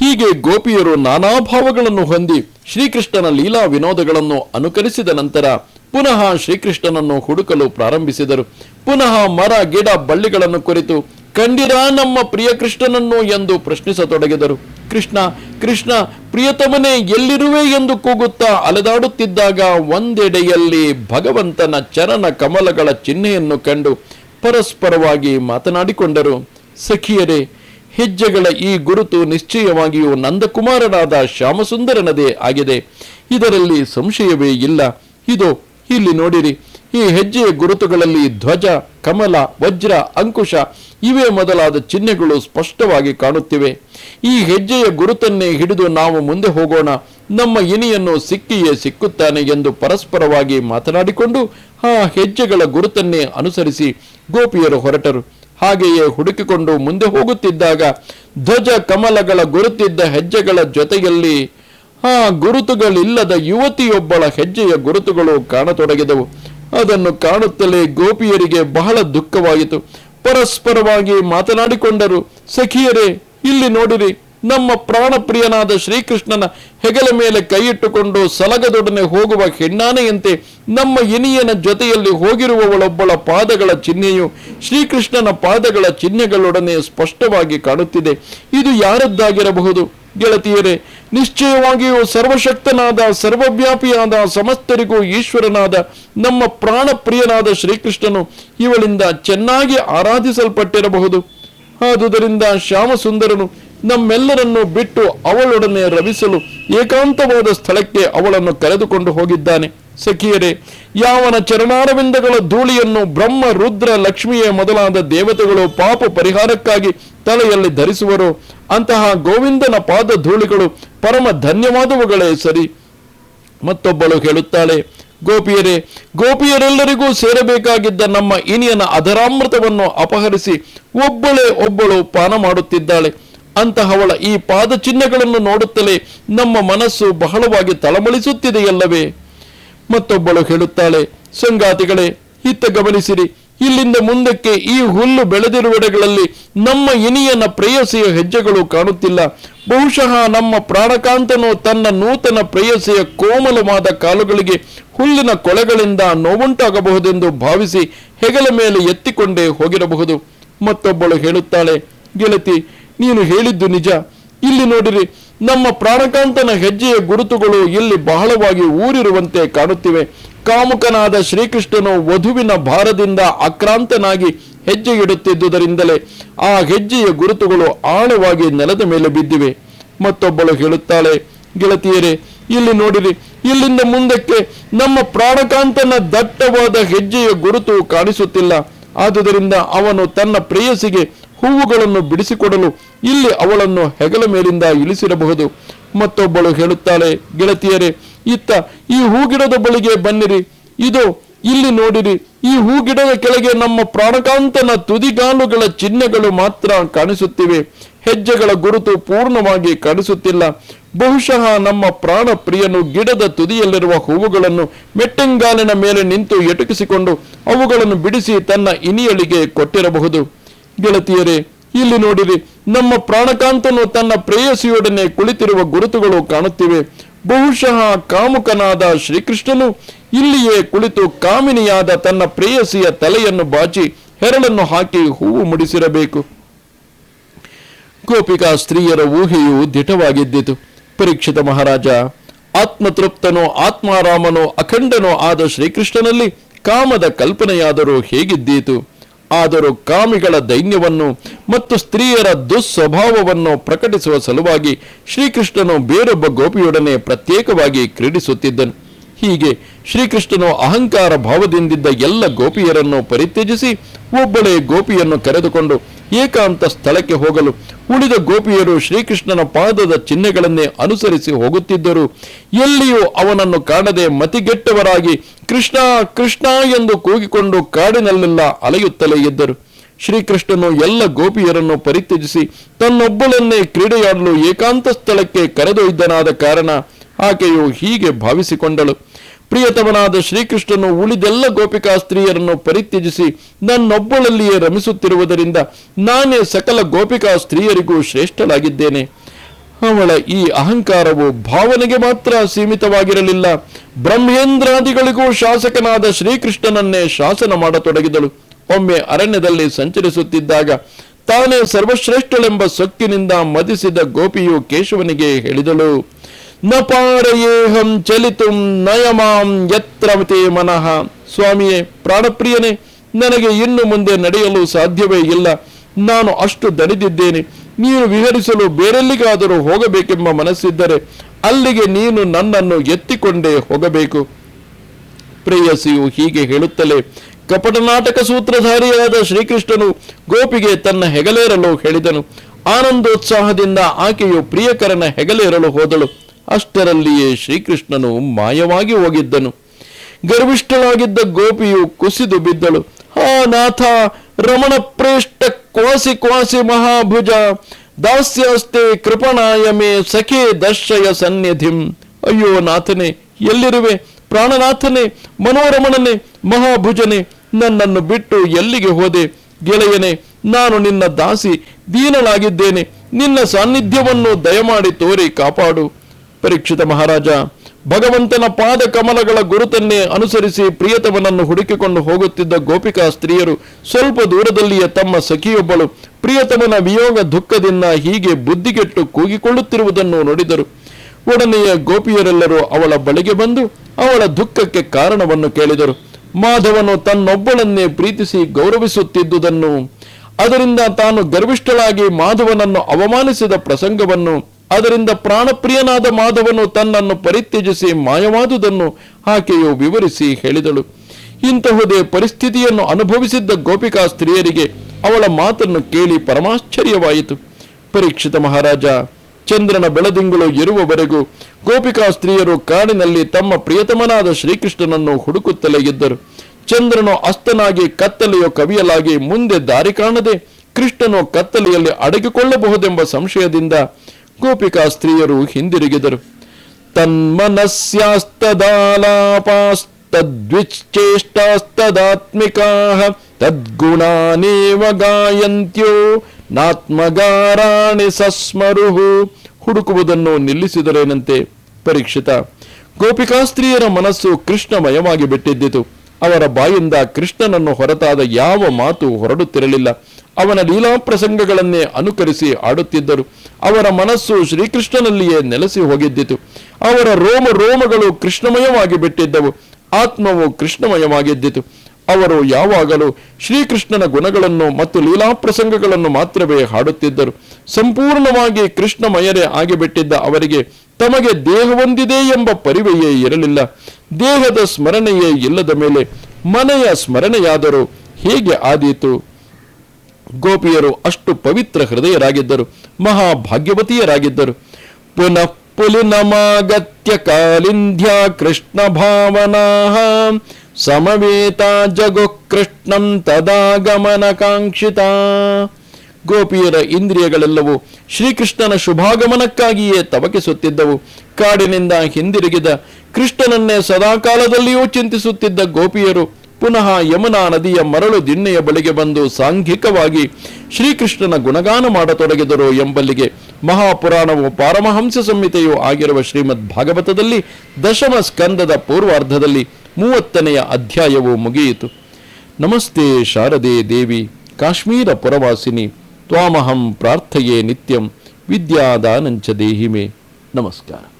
ಹೀಗೆ ಗೋಪಿಯರು ನಾನಾ ಭಾವಗಳನ್ನು ಹೊಂದಿ ಶ್ರೀಕೃಷ್ಣನ ಲೀಲಾ ವಿನೋದಗಳನ್ನು ಅನುಕರಿಸಿದ ನಂತರ ಪುನಃ ಶ್ರೀಕೃಷ್ಣನನ್ನು ಹುಡುಕಲು ಪ್ರಾರಂಭಿಸಿದರು. ಪುನಃ ಮರ, ಗಿಡ, ಬಳ್ಳಿಗಳನ್ನು ಕುರಿತು ಕಂಡಿರಾ ನಮ್ಮ ಪ್ರಿಯ ಕೃಷ್ಣನನ್ನು ಎಂದು ಪ್ರಶ್ನಿಸತೊಡಗಿದರು. ಕೃಷ್ಣ ಕೃಷ್ಣ, ಪ್ರಿಯತಮನೇ, ಎಲ್ಲಿರುವೆ ಎಂದು ಕೂಗುತ್ತಾ ಅಲೆದಾಡುತ್ತಿದ್ದಾಗ ಒಂದೆಡೆಯಲ್ಲಿ ಭಗವಂತನ ಚರಣ ಕಮಲಗಳ ಚಿಹ್ನೆಯನ್ನು ಕಂಡು ಪರಸ್ಪರವಾಗಿ ಮಾತನಾಡಿಕೊಂಡರು. ಸಖಿಯರೇ, ಹೆಜ್ಜೆಗಳ ಈ ಗುರುತು ನಿಶ್ಚಯವಾಗಿಯೂ ನಂದಕುಮಾರನಾದ ಶ್ಯಾಮಸುಂದರನದೇ ಆಗಿದೆ. ಇದರಲ್ಲಿ ಸಂಶಯವೇ ಇಲ್ಲ. ಇದು, ಇಲ್ಲಿ ನೋಡಿರಿ. ಈ ಹೆಜ್ಜೆಯ ಗುರುತುಗಳಲ್ಲಿ ಧ್ವಜ, ಕಮಲ, ವಜ್ರ, ಅಂಕುಶ ಇವೇ ಮೊದಲಾದ ಚಿಹ್ನೆಗಳು ಸ್ಪಷ್ಟವಾಗಿ ಕಾಣುತ್ತಿವೆ. ಈ ಹೆಜ್ಜೆಯ ಗುರುತನ್ನೇ ಹಿಡಿದು ನಾವು ಮುಂದೆ ಹೋಗೋಣ. ನಮ್ಮ ಇನಿಯನ್ನು ಸಿಕ್ಕಿಯೇ ಸಿಕ್ಕುತ್ತಾನೆ ಎಂದು ಪರಸ್ಪರವಾಗಿ ಮಾತನಾಡಿಕೊಂಡು ಆ ಹೆಜ್ಜೆಗಳ ಗುರುತನ್ನೇ ಅನುಸರಿಸಿ ಗೋಪಿಯರು ಹೊರಟರು. ಹಾಗೆಯೇ ಹುಡುಕಿಕೊಂಡು ಮುಂದೆ ಹೋಗುತ್ತಿದ್ದಾಗ ಧ್ವಜ, ಕಮಲಗಳ ಗುರುತಿದ್ದ ಹೆಜ್ಜೆಗಳ ಜೊತೆಯಲ್ಲಿ ಆ ಗುರುತುಗಳಿಲ್ಲದ ಯುವತಿಯೊಬ್ಬಳ ಹೆಜ್ಜೆಯ ಗುರುತುಗಳು ಕಾಣತೊಡಗಿದವು. ಅದನ್ನು ಕಾಣುತ್ತಲೇ ಗೋಪಿಯರಿಗೆ ಬಹಳ ದುಃಖವಾಯಿತು. ಪರಸ್ಪರವಾಗಿ ಮಾತನಾಡಿಕೊಂಡರು, ಸಖಿಯರೇ, ಇಲ್ಲಿ ನೋಡಿರಿ, ನಮ್ಮ ಪ್ರಾಣಪ್ರಿಯನಾದ ಶ್ರೀಕೃಷ್ಣನ ಹೆಗಲ ಮೇಲೆ ಕೈಯಿಟ್ಟುಕೊಂಡು ಸಲಗದೊಡನೆ ಹೋಗುವ ಹೆಣ್ಣಾನೆಯಂತೆ ನಮ್ಮ ಇನಿಯನ ಜೊತೆಯಲ್ಲಿ ಹೋಗಿರುವವಳೊಬ್ಬಳ ಪಾದಗಳ ಚಿಹ್ನೆಯು ಶ್ರೀಕೃಷ್ಣನ ಪಾದಗಳ ಚಿಹ್ನೆಗಳೊಡನೆ ಸ್ಪಷ್ಟವಾಗಿ ಕಾಣುತ್ತಿದೆ. ಇದು ಯಾರದ್ದಾಗಿರಬಹುದು? ಗೆಳತಿಯರೇ ನಿಶ್ಚಯವಾಗಿಯೂ ಸರ್ವಶಕ್ತನಾದ, ಸರ್ವವ್ಯಾಪಿಯಾದ, ಸಮಸ್ತರಿಗೂ ಈಶ್ವರನಾದ, ನಮ್ಮ ಪ್ರಾಣಪ್ರಿಯನಾದ ಶ್ರೀಕೃಷ್ಣನು ಇವಳಿಂದ ಚೆನ್ನಾಗಿ ಆರಾಧಿಸಲ್ಪಟ್ಟಿರಬಹುದು. ಆದುದರಿಂದ ಶ್ಯಾಮಸುಂದರನು ನಮ್ಮೆಲ್ಲರನ್ನು ಬಿಟ್ಟು ಅವಳೊಡನೆ ರವಿಸಲು ಏಕಾಂತವಾದ ಸ್ಥಳಕ್ಕೆ ಅವಳನ್ನು ಕರೆದುಕೊಂಡು ಹೋಗಿದ್ದಾನೆ. ಸಖಿಯರೇ, ಯಾವನ ಚರಣಾರವಿಂದಗಳ ಧೂಳಿಯನ್ನು ಬ್ರಹ್ಮ ರುದ್ರ ಲಕ್ಷ್ಮಿಯೇ ಮೊದಲಾದ ದೇವತೆಗಳು ಪಾಪ ಪರಿಹಾರಕ್ಕಾಗಿ ತಲೆಯಲ್ಲಿ ಧರಿಸುವರು, ಅಂತಹ ಗೋವಿಂದನ ಪಾದ ಧೂಳಿಗಳು ಪರಮ ಧನ್ಯವಾದವುಗಳೇ ಸರಿ. ಮತ್ತೊಬ್ಬಳು ಹೇಳುತ್ತಾಳೆ, ಗೋಪಿಯರೇ, ಗೋಪಿಯರೆಲ್ಲರಿಗೂ ಸೇರಬೇಕಾಗಿದ್ದ ನಮ್ಮ ಇನಿಯನ ಅಧರಾಮೃತವನ್ನು ಅಪಹರಿಸಿ ಒಬ್ಬಳೇ ಒಬ್ಬಳು ಪಾನ ಮಾಡುತ್ತಿದ್ದಾಳೆ. ಅಂತಹವಳ ಈ ಪಾದ ಚಿಹ್ನೆಗಳನ್ನು ನೋಡುತ್ತಲೇ ನಮ್ಮ ಮನಸ್ಸು ಬಹಳವಾಗಿ ತಳಮಳಿಸುತ್ತಿದೆಯಲ್ಲವೇ? ಮತ್ತೊಬ್ಬಳು ಹೇಳುತ್ತಾಳೆ, ಸಂಗಾತಿಗಳೇ ಇತ್ತ ಗಮನಿಸಿರಿ. ಇಲ್ಲಿಂದ ಮುಂದಕ್ಕೆ ಈ ಹುಲ್ಲು ಬೆಳೆದಿರುವೆಡೆಗಳಲ್ಲಿ ನಮ್ಮ ಇನಿಯನ ಪ್ರೇಯಸಿಯ ಹೆಜ್ಜೆಗಳು ಕಾಣುತ್ತಿಲ್ಲ. ಬಹುಶಃ ನಮ್ಮ ಪ್ರಾಣಕಾಂತನು ತನ್ನ ನೂತನ ಪ್ರೇಯಸಿಯ ಕೋಮಲವಾದ ಕಾಲುಗಳಿಗೆ ಹುಲ್ಲಿನ ಕೊಳೆಗಳಿಂದ ನೋವುಂಟಾಗಬಹುದೆಂದು ಭಾವಿಸಿ ಹೆಗಲ ಮೇಲೆ ಎತ್ತಿಕೊಂಡೇ ಹೋಗಿರಬಹುದು. ಮತ್ತೊಬ್ಬಳು ಹೇಳುತ್ತಾಳೆ, ಗೆಳತಿ, ನೀನು ಹೇಳಿದ್ದು ನಿಜ. ಇಲ್ಲಿ ನೋಡಿರಿ ನಮ್ಮ ಪ್ರಾಣಕಾಂತನ ಹೆಜ್ಜೆಯ ಗುರುತುಗಳು ಇಲ್ಲಿ ಬಹಳವಾಗಿ ಊರಿರುವಂತೆ ಕಾಣುತ್ತಿವೆ. ಕಾಮುಕನಾದ ಶ್ರೀಕೃಷ್ಣನು ವಧುವಿನ ಭಾರದಿಂದ ಆಕ್ರಾಂತನಾಗಿ ಹೆಜ್ಜೆ ಇಡುತ್ತಿದ್ದುದರಿಂದಲೇ ಆ ಹೆಜ್ಜೆಯ ಗುರುತುಗಳು ಆಳವಾಗಿ ನೆಲದ ಮೇಲೆ ಬಿದ್ದಿವೆ. ಮತ್ತೊಬ್ಬಳು ಹೇಳುತ್ತಾಳೆ, ಗೆಳತಿಯರೇ, ಇಲ್ಲಿ ನೋಡಿರಿ, ಇಲ್ಲಿಂದ ಮುಂದಕ್ಕೆ ನಮ್ಮ ಪ್ರಾಣಕಾಂತನ ದಟ್ಟವಾದ ಹೆಜ್ಜೆಯ ಗುರುತು ಕಾಣಿಸುತ್ತಿಲ್ಲ. ಆದುದರಿಂದ ಅವನು ತನ್ನ ಪ್ರೇಯಸಿಗೆ ಹೂವುಗಳನ್ನು ಬಿಡಿಸಿಕೊಡಲು ಇಲ್ಲಿ ಅವಳನ್ನು ಹೆಗಲ ಮೇಲಿಂದ ಇಳಿಸಿರಬಹುದು. ಮತ್ತೊಬ್ಬಳು ಹೇಳುತ್ತಾಳೆ, ಗೆಳತಿಯರೇ, ಇತ್ತ ಈ ಹೂಗಿಡದ ಬಳಿಗೆ ಬನ್ನಿರಿ. ಇದು ಇಲ್ಲಿ ನೋಡಿರಿ, ಈ ಹೂಗಿಡದ ಕೆಳಗೆ ನಮ್ಮ ಪ್ರಾಣಕಾಂತನ ತುದಿಗಾಲುಗಳ ಚಿಹ್ನೆಗಳು ಮಾತ್ರ ಕಾಣಿಸುತ್ತಿವೆ. ಹೆಜ್ಜೆಗಳ ಗುರುತು ಪೂರ್ಣವಾಗಿ ಕಾಣಿಸುತ್ತಿಲ್ಲ. ಬಹುಶಃ ನಮ್ಮ ಪ್ರಾಣ ಪ್ರಿಯನು ಗಿಡದ ತುದಿಯಲ್ಲಿರುವ ಹೂವುಗಳನ್ನು ಮೆಟ್ಟಂಗಾಲಿನ ಮೇಲೆ ನಿಂತು ಎಟುಕಿಸಿಕೊಂಡು ಅವುಗಳನ್ನು ಬಿಡಿಸಿ ತನ್ನ ಇನಿಯಳಿಗೆ ಕೊಟ್ಟಿರಬಹುದು. ಗೆಳತಿಯರೇ ಇಲ್ಲಿ ನೋಡಿರಿ, ನಮ್ಮ ಪ್ರಾಣಕಾಂತನು ತನ್ನ ಪ್ರೇಯಸಿಯೊಡನೆ ಕುಳಿತಿರುವ ಗುರುತುಗಳು ಕಾಣುತ್ತಿವೆ. ಬಹುಶಃ ಕಾಮುಕನಾದ ಶ್ರೀಕೃಷ್ಣನು ಇಲ್ಲಿಯೇ ಕುಳಿತು ಕಾಮಿನಿಯಾದ ತನ್ನ ಪ್ರೇಯಸಿಯ ತಲೆಯನ್ನು ಬಾಚಿ ಹೆರಳನ್ನು ಹಾಕಿ ಹೂವು ಮುಡಿಸಿರಬೇಕು. ಗೋಪಿಕಾ ಸ್ತ್ರೀಯರ ಊಹೆಯು ದಿಟವಾಗಿದ್ದಿತು. ಪರೀಕ್ಷಿತ ಮಹಾರಾಜ, ಆತ್ಮತೃಪ್ತನೋ ಆತ್ಮಾರಾಮನೋ ಅಖಂಡನೋ ಆದ ಶ್ರೀಕೃಷ್ಣನಲ್ಲಿ ಕಾಮದ ಕಲ್ಪನೆಯಾದರೂ ಹೇಗಿದ್ದೀತು? ಆದರೂ ಕಾಮಿಗಳ ದೈನ್ಯವನ್ನು ಮತ್ತು ಸ್ತ್ರೀಯರ ದುಸ್ವಭಾವವನ್ನು ಪ್ರಕಟಿಸುವ ಸಲುವಾಗಿ ಶ್ರೀಕೃಷ್ಣನು ಬೇರೊಬ್ಬ ಗೋಪಿಯೊಡನೆ ಪ್ರತ್ಯೇಕವಾಗಿ ಕ್ರೀಡಿಸುತ್ತಿದ್ದನು. ಹೀಗೆ ಶ್ರೀಕೃಷ್ಣನು ಅಹಂಕಾರ ಭಾವದಿಂದಿದ್ದ ಎಲ್ಲ ಗೋಪಿಯರನ್ನು ಪರಿತ್ಯಜಿಸಿ ಒಬ್ಬಳೇ ಗೋಪಿಯನ್ನು ಕರೆದುಕೊಂಡು ಏಕಾಂತ ಸ್ಥಳಕ್ಕೆ ಹೋಗಲು ಉಳಿದ ಗೋಪಿಯರು ಶ್ರೀಕೃಷ್ಣನ ಪಾದದ ಚಿಹ್ನೆಗಳನ್ನೇ ಅನುಸರಿಸಿ ಹೋಗುತ್ತಿದ್ದರು. ಎಲ್ಲಿಯೂ ಅವನನ್ನು ಕಾಣದೆ ಮತಿಗೆಟ್ಟವರಾಗಿ ಕೃಷ್ಣ ಕೃಷ್ಣ ಎಂದು ಕೂಗಿಕೊಂಡು ಕಾಡಿನಲ್ಲೆಲ್ಲ ಅಲೆಯುತ್ತಲೇ ಇದ್ದರು. ಶ್ರೀಕೃಷ್ಣನು ಎಲ್ಲ ಗೋಪಿಯರನ್ನು ಪರಿತ್ಯಜಿಸಿ ತನ್ನೊಬ್ಬಳನ್ನೇ ಕ್ರೀಡೆಯಾಡಲು ಏಕಾಂತ ಸ್ಥಳಕ್ಕೆ ಕರೆದೊಯ್ದನಾದ ಕಾರಣ ಆಕೆಯು ಹೀಗೆ ಭಾವಿಸಿಕೊಂಡಳು. ಪ್ರಿಯತಮನಾದ ಶ್ರೀಕೃಷ್ಣನು ಉಳಿದೆಲ್ಲ ಗೋಪಿಕಾ ಸ್ತ್ರೀಯರನ್ನು ಪರಿತ್ಯಜಿಸಿ ನನ್ನೊಬ್ಬಳಲ್ಲಿಯೇ ರಮಿಸುತ್ತಿರುವುದರಿಂದ ನಾನೇ ಸಕಲ ಗೋಪಿಕಾ ಸ್ತ್ರೀಯರಿಗೂ ಶ್ರೇಷ್ಠಳಾಗಿದ್ದೇನೆ. ಅವಳ ಈ ಅಹಂಕಾರವು ಭಾವನೆಗೆ ಮಾತ್ರ ಸೀಮಿತವಾಗಿರಲಿಲ್ಲ. ಬ್ರಹ್ಮೇಂದ್ರಾದಿಗಳಿಗೂ ಶಾಸಕನಾದ ಶ್ರೀಕೃಷ್ಣನನ್ನೇ ಶಾಸನ ಮಾಡತೊಡಗಿದಳು. ಒಮ್ಮೆ ಅರಣ್ಯದಲ್ಲಿ ಸಂಚರಿಸುತ್ತಿದ್ದಾಗ ತಾನೇ ಸರ್ವಶ್ರೇಷ್ಠಳೆಂಬ ಸೊಕ್ಕಿನಿಂದ ಮದಿಸಿದ ಗೋಪಿಯು ಕೇಶವನಿಗೆ ಹೇಳಿದಳು. ನ ಪಾರಯೇಹಂ ಚಲಿತುಂ ನಯಮಾಂ ಮನಃ. ಸ್ವಾಮಿಯೇ, ಪ್ರಾಣಪ್ರಿಯನೇ, ನನಗೆ ಇನ್ನು ಮುಂದೆ ನಡೆಯಲು ಸಾಧ್ಯವೇ ಇಲ್ಲ. ನಾನು ಅಷ್ಟು ದಣಿದಿದ್ದೇನೆ. ನೀನು ವಿಹರಿಸಲು ಬೇರೆಲ್ಲಿಗಾದರೂ ಹೋಗಬೇಕೆಂಬ ಮನಸ್ಸಿದ್ದರೆ ಅಲ್ಲಿಗೆ ನೀನು ನನ್ನನ್ನು ಎತ್ತಿಕೊಂಡೇ ಹೋಗಬೇಕು. ಪ್ರೇಯಸಿಯು ಹೀಗೆ ಹೇಳುತ್ತಲೇ ಕಪಟನಾಟಕ ಸೂತ್ರಧಾರಿಯಾದ ಶ್ರೀಕೃಷ್ಣನು ಗೋಪಿಗೆ ತನ್ನ ಹೆಗಲೇರಲು ಹೇಳಿದನು. ಆನಂದೋತ್ಸಾಹದಿಂದ ಆಕೆಯು ಪ್ರಿಯಕರನ ಹೆಗಲೇರಲು ಹೋದಳು. ಅಷ್ಟರಲ್ಲಿಯೇ ಶ್ರೀಕೃಷ್ಣನು ಮಾಯವಾಗಿ ಹೋಗಿದ್ದನು. ಗರ್ವಿಷ್ಠಳಾಗಿದ್ದ ಗೋಪಿಯು ಕುಸಿದು ಬಿದ್ದಳು. ಆ ನಾಥ, ರಮಣ ಪ್ರೇಷ್ಠ ಕ್ವಾಸಿ ಕ್ವಾಸಿ ಮಹಾಭುಜ, ದಾಸ್ಯಾಸ್ತೆ ಕೃಪಣಾಯ ಮೇ ಸಖೇ ದರ್ಶಯ ಸನ್ನಿಧಿಂ. ಅಯ್ಯೋ ನಾಥನೇ, ಎಲ್ಲಿರುವೆ? ಪ್ರಾಣನಾಥನೇ, ಮನೋರಮಣನೆ, ಮಹಾಭುಜನೆ, ನನ್ನನ್ನು ಬಿಟ್ಟು ಎಲ್ಲಿಗೆ ಹೋದೆ? ಗೆಳೆಯನೆ, ನಾನು ನಿನ್ನ ದಾಸಿ, ದೀನಳಾಗಿದ್ದೇನೆ. ನಿನ್ನ ಸಾನ್ನಿಧ್ಯವನ್ನು ದಯಮಾಡಿ ತೋರಿ ಕಾಪಾಡು. ಪರೀಕ್ಷಿತ ಮಹಾರಾಜ, ಭಗವಂತನ ಪಾದ ಕಮಲಗಳ ಗುರುತನ್ನೇ ಅನುಸರಿಸಿ ಪ್ರಿಯತಮನನ್ನು ಹುಡುಕಿಕೊಂಡು ಹೋಗುತ್ತಿದ್ದ ಗೋಪಿಕಾ ಸ್ತ್ರೀಯರು ಸ್ವಲ್ಪ ದೂರದಲ್ಲಿಯೇ ತಮ್ಮ ಸಖಿಯೊಬ್ಬಳು ಪ್ರಿಯತಮನ ವಿಯೋಗ ದುಃಖದಿಂದ ಹೀಗೆ ಬುದ್ಧಿಗೆಟ್ಟು ಕೂಗಿಕೊಳ್ಳುತ್ತಿರುವುದನ್ನು ನೋಡಿದರು. ಒಡನೆಯ ಗೋಪಿಯರೆಲ್ಲರೂ ಅವಳ ಬಳಿಗೆ ಬಂದು ಅವಳ ದುಃಖಕ್ಕೆ ಕಾರಣವನ್ನು ಕೇಳಿದರು. ಮಾಧವನು ತನ್ನೊಬ್ಬಳನ್ನೇ ಪ್ರೀತಿಸಿ ಗೌರವಿಸುತ್ತಿದ್ದುದನ್ನು, ಅದರಿಂದ ತಾನು ಗರ್ವಿಷ್ಠಳಾಗಿ ಮಾಧವನನ್ನು ಅವಮಾನಿಸಿದ ಪ್ರಸಂಗವನ್ನು ಅದರಿಂದ ಪ್ರಾಣಪ್ರಿಯನಾದ ಮಾಧವನು ತನ್ನನ್ನು ಪರಿತ್ಯಜಿಸಿ ಮಾಯವಾದುದನ್ನು ಆಕೆಯು ವಿವರಿಸಿ ಹೇಳಿದಳು. ಇಂತಹುದೇ ಪರಿಸ್ಥಿತಿಯನ್ನು ಅನುಭವಿಸಿದ್ದ ಗೋಪಿಕಾ ಸ್ತ್ರೀಯರಿಗೆ ಅವಳ ಮಾತನ್ನು ಕೇಳಿ ಪರಮಾಶ್ಚರ್ಯವಾಯಿತು. ಪರೀಕ್ಷಿತ ಮಹಾರಾಜ, ಚಂದ್ರನ ಬೆಳದಿಂಗಳು ಇರುವವರೆಗೂ ಗೋಪಿಕಾ ಸ್ತ್ರೀಯರು ಕಾಡಿನಲ್ಲಿ ತಮ್ಮ ಪ್ರಿಯತಮನಾದ ಶ್ರೀಕೃಷ್ಣನನ್ನು ಹುಡುಕುತ್ತಲೇ ಇದ್ದರು. ಚಂದ್ರನು ಅಸ್ತನಾಗಿ ಕತ್ತಲೆಯೋ ಕವಿಯಲಾಗಿ ಮುಂದೆ ದಾರಿ ಕಾಣದೆ ಕೃಷ್ಣನು ಕತ್ತಲೆಯಲ್ಲಿ ಅಡಗಿಕೊಳ್ಳಬಹುದೆಂಬ ಸಂಶಯದಿಂದ ಗೋಪಿಕಾ ಸ್ತ್ರೀಯರು ಹಿಂದಿರುಗಿದರು. ತನ್ಮನಸ್ಯಾಸ್ತದಾಲಾಪಾಸ್ತದ್ವಿಚ್ಚೇಷ್ಟಾಸ್ತದಾತ್ಮಿಕಾ ತದ್ಗುಣಾನೇವ ಗಾಯಂತ್ಯೋ ನಾತ್ಮಗಾರಾಣಿ ಸಸ್ಮರುಹು ಹುಡುಕುವುದನ್ನು ನಿಲ್ಲಿಸಿದರೇನಂತೆ ಪರೀಕ್ಷಿತ. ಗೋಪಿಕಾ ಸ್ತ್ರೀಯರ ಮನಸ್ಸು ಕೃಷ್ಣಮಯವಾಗಿ ಬಿಟ್ಟಿದ್ದಿತು. ಅವರ ಬಾಯಿಂದ ಕೃಷ್ಣನನ್ನು ಹೊರತಾದ ಯಾವ ಮಾತು ಹೊರಡುತ್ತಿರಲಿಲ್ಲ. ಅವನ ಲೀಲಾ ಪ್ರಸಂಗಗಳನ್ನೇ ಅನುಕರಿಸಿ ಆಡುತ್ತಿದ್ದರು. ಅವರ ಮನಸ್ಸು ಶ್ರೀಕೃಷ್ಣನಲ್ಲಿಯೇ ನೆಲೆಸಿ ಹೋಗಿದ್ದಿತು. ಅವರ ರೋಮ ರೋಮಗಳು ಕೃಷ್ಣಮಯವಾಗಿ ಬಿಟ್ಟಿದ್ದವು. ಆತ್ಮವು ಕೃಷ್ಣಮಯವಾಗಿದ್ದಿತು. ಅವರು ಯಾವಾಗಲೂ ಶ್ರೀಕೃಷ್ಣನ ಗುಣಗಳನ್ನು ಮತ್ತು ಲೀಲಾ ಪ್ರಸಂಗಗಳನ್ನು ಮಾತ್ರವೇ ಹಾಡುತ್ತಿದ್ದರು. ಸಂಪೂರ್ಣವಾಗಿ ಕೃಷ್ಣಮಯರೇ ಆಗಿಬಿಟ್ಟಿದ್ದ ಅವರಿಗೆ ತಮಗೆ ದೇಹವೊಂದಿದೆ ಎಂಬ ಪರಿವೆಯೇ ಇರಲಿಲ್ಲ. ದೇಹದ ಸ್ಮರಣೆಯೇ ಇಲ್ಲದ ಮೇಲೆ ಮನೆಯ ಸ್ಮರಣೆಯಾದರೂ ಹೇಗೆ ಆದೀತು? ಗೋಪಿಯರು ಅಷ್ಟು ಪವಿತ್ರ ಹೃದಯರಾಗಿದ್ದರು, ಮಹಾಭಾಗ್ಯವತಿಯರಾಗಿದ್ದರು. ಪುನಃ ಪುಲಿನಮಾಗತ್ಯ ಕಾಲಿಂಧ್ಯ ಕೃಷ್ಣ ಭಾವನಾ ಸಮವೇತ ಜಗು ಕೃಷ್ಣಂ ತದಾಗಮನ ಕಾಂಕ್ಷಿತ. ಗೋಪಿಯರ ಇಂದ್ರಿಯಗಳೆಲ್ಲವೂ ಶ್ರೀಕೃಷ್ಣನ ಶುಭಾಗಮನಕ್ಕಾಗಿಯೇ ತವಕಿಸುತ್ತಿದ್ದವು. ಕಾಡಿನಿಂದ ಹಿಂದಿರುಗಿದ ಕೃಷ್ಣನನ್ನೇ ಸದಾಕಾಲದಲ್ಲಿಯೂ ಚಿಂತಿಸುತ್ತಿದ್ದ ಗೋಪಿಯರು ಪುನಃ ಯಮುನಾ ನದಿಯ ಮರಳು ದಿಣ್ಣೆಯ ಬಳಿಗೆ ಬಂದು ಸಾಂಘಿಕವಾಗಿ ಶ್ರೀಕೃಷ್ಣನ ಗುಣಗಾನ ಮಾಡತೊಡಗಿದರು ಎಂಬಲ್ಲಿಗೆ ಮಹಾಪುರಾಣವು ಪಾರಮಹಂಸ ಸಂಹಿತೆಯೂ ಆಗಿರುವ ಶ್ರೀಮದ್ ಭಾಗವತದಲ್ಲಿ ದಶಮ ಸ್ಕಂದದ ಪೂರ್ವಾರ್ಧದಲ್ಲಿ ಮೂವತ್ತನೆಯ ಅಧ್ಯಾಯವು ಮುಗಿಯಿತು. ನಮಸ್ತೆ ಶಾರದೆ ದೇವಿ, ಕಾಶ್ಮೀರ ಪುರವಾಸಿನಿ, ತ್ವಾಮಹಂ ಪ್ರಾರ್ಥೆಯೇ ನಿತ್ಯಂ, ವಿದ್ಯಾದಾನಂಚ ದೇಹಿಮೆ. ನಮಸ್ಕಾರ.